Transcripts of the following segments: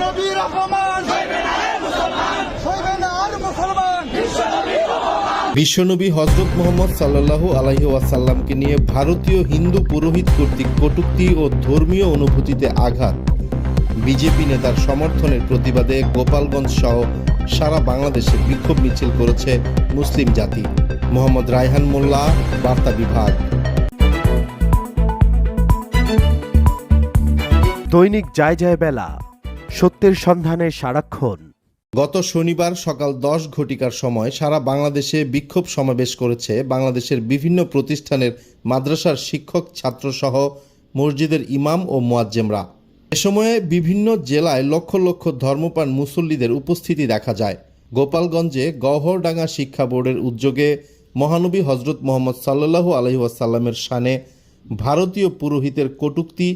বিশ্বনবী রহমান সইবে না আর মুসলমান। বিশ্বনবী হজরত মোহাম্মদ সাল্লাল্লাহু আলাইহি ওয়াসাল্লামকে নিয়ে ভারতীয় হিন্দু পুরোহিত কর্তৃক কটূক্তি ও ধর্মীয় অনুভূতিতে আঘাত। বিজেপি নেতার সমর্থনের প্রতিবাদে গোপালগঞ্জ সহ সারা বাংলাদেশে বিক্ষোভ মিছিল করেছে মুসলিম জাতি। মোহাম্মদ রায়হান মোল্লা বার্তা বিভাগ। দৈনিক যায় যায় বেলা সত্যের সন্ধানে সারাক্ষণ। গত শনিবার সকাল দশ ঘটিকার সময় সারা বাংলাদেশে বিক্ষোভ সমাবেশ করেছে বাংলাদেশের বিভিন্ন প্রতিষ্ঠানের মাদ্রাসার শিক্ষক, ছাত্রসহ মসজিদের ইমাম ও মোয়াজ্জেমরা। এ সময়ে বিভিন্ন জেলায় লক্ষ লক্ষ ধর্মপ্রাণ মুসল্লিদের উপস্থিতি দেখা যায়। গোপালগঞ্জে গহরডাঙ্গা শিক্ষা বোর্ডের উদ্যোগে মহানবী হজরত মোহাম্মদ সাল্লাল্লাহু আলহিহাসাল্লামের শানে ভারতীয় পুরোহিতের কটূক্তি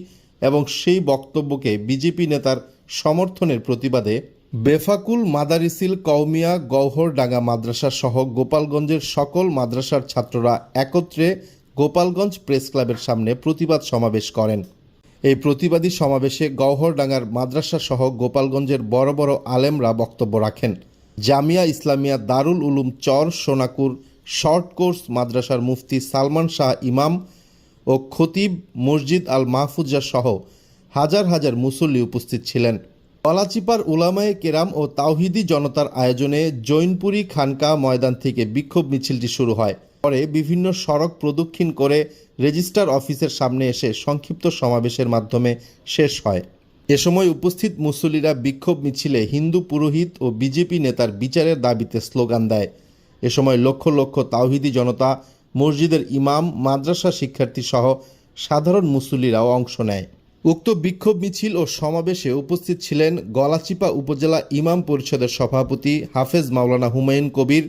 এবং সেই বক্তব্যকে বিজেপি নেতার সমর্থনের প্রতিবাদে বেফাকুল মাদারিসিল কৌমিয়া গৌহরডাঙ্গা মাদ্রাসা সহ গোপালগঞ্জের সকল মাদ্রাসার ছাত্ররা একত্রে গোপালগঞ্জ প্রেস ক্লাবের সামনে প্রতিবাদ সমাবেশ করেন। এই প্রতিবাদী সমাবেশে গৌহরডাঙ্গার মাদ্রাসা সহ গোপালগঞ্জের বড় বড় আলেমরা বক্তব্য রাখেন। জামিয়া ইসলামিয়া দারুল উলুম চর সোনাকুর, শর্ট কোর্স মাদ্রাসার মুফতি সালমান শাহ ইমাম ও খতিব মসজিদ আল মাহফুজা সহ হাজার হাজার মুসল্লি উপস্থিত ছিলেন। কলাচিপার উলামায়ে কেরাম ও তাওহিদি জনতার আয়োজনে জৈনপুরী খানকা ময়দান থেকে বিক্ষোভ মিছিলটি শুরু হয়। পরে বিভিন্ন সড়ক প্রদক্ষিণ করে রেজিস্ট্রার অফিসের সামনে এসে সংক্ষিপ্ত সমাবেশের মাধ্যমে শেষ হয়। এ সময় উপস্থিত মুসল্লিরা বিক্ষোভ মিছিলে হিন্দু পুরোহিত ও বিজেপি নেতার বিচারের দাবিতে স্লোগান দেয়। এ সময় লক্ষ লক্ষ তাওহিদি জনতা, মসজিদের ইমাম, মাদ্রাসা শিক্ষার্থী সহ সাধারণ মুসল্লিরাও অংশ নেয়। উক্ত বিক্ষোভ মিছিল ও সমাবেশে উপস্থিত ছিলেন গলাচিপা উপজেলা ইমাম পরিষদের সভাপতি হাফেজ মাওলানা হুমায়ুন কবির,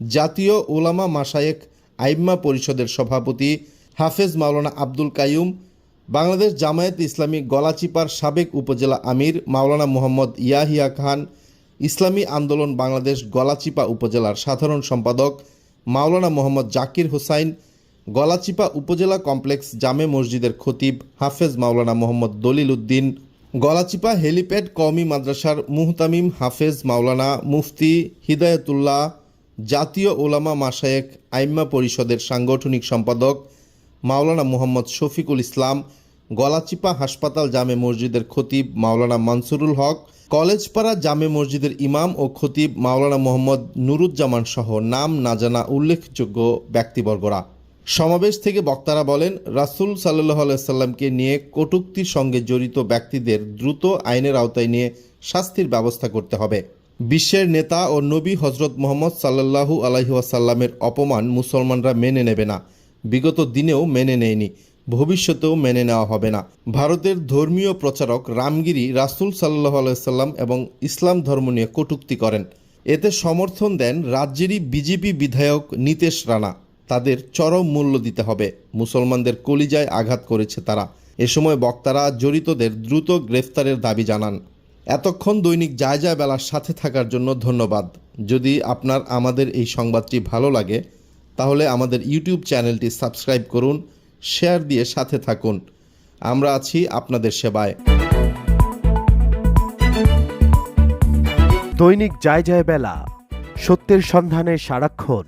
জাতীয় ওলামা মাসায়েক আইম্মা পরিষদের সভাপতি হাফেজ মাওলানা আব্দুল কাইয়ুম, বাংলাদেশ জামায়াত ইসলামী গলাচিপার সাবেক উপজেলা আমির মাওলানা মোহাম্মদ ইয়াহিয়া খান, ইসলামী আন্দোলন বাংলাদেশ গলাচিপা উপজেলার সাধারণ সম্পাদক মাওলানা মোহাম্মদ জাকির হোসাইন গলাচিপা উপজেলা কমপ্লেক্স জামে মসজিদের খতিব হাফেজ মাওলানা মোহাম্মদ দলিল উদ্দিন, গলাচিপা হেলিপ্যাড কওমি মাদ্রাসার মুহতামিম হাফেজ মাওলানা মুফতি হিদায়তুল্লাহ, জাতীয় ওলামা মাসায়েক আইম্মা পরিষদের সাংগঠনিক সম্পাদক মাওলানা মোহাম্মদ শফিকুল ইসলাম, গলাচিপা হাসপাতাল জামে মসজিদের খতিব মাওলানা মানসুরুল হক, কলেজপাড়া জামে মসজিদের ইমাম ও খতিব মাওলানা মোহাম্মদ নুরুজ্জামান সহ নাম না জানা উল্লেখযোগ্য ব্যক্তিবর্গরা। সমাবেশ থেকে বক্তারা বলেন, রাসূল সাল্লাহ আলাইসাল্লামকে নিয়ে কটূক্তির সঙ্গে জড়িত ব্যক্তিদের দ্রুত আইনের আওতায় নিয়ে শাস্তির ব্যবস্থা করতে হবে। বিশ্বের নেতা ও নবী হজরত মোহাম্মদ সাল্লাল্লাহু আলাইহি ওয়াসাল্লামের অপমান মুসলমানরা মেনে নেবে না। বিগত দিনেও মেনে নেয়নি, ভবিষ্যতেও মেনে নেওয়া হবে না। ভারতের ধর্মীয় প্রচারক রামগিরি রাসূল সাল্লাহ আলাইসাল্লাম এবং ইসলাম ধর্ম নিয়ে কটূক্তি করেন। এতে সমর্থন দেন রাজ্যেরই বিজেপি বিধায়ক নীতেশ রানা। তাদের চরম মূল্য দিতে হবে। মুসলমানদের কলিজায় আঘাত করেছে তারা। এ সময় বক্তারা জড়িতদের দ্রুত গ্রেফতারের দাবি জানান। এতক্ষণ দৈনিক যায় যায় বেলার সাথে থাকার জন্য ধন্যবাদ। যদি আপনার, আমাদের এই সংবাদটি ভালো লাগে, তাহলে আমাদের ইউটিউব চ্যানেলটি সাবস্ক্রাইব করুন, শেয়ার দিয়ে সাথে থাকুন। আমরা আছি আপনাদের সেবায়। দৈনিক যায় যায় বেলা, সত্যের সন্ধানে সারাক্ষণ।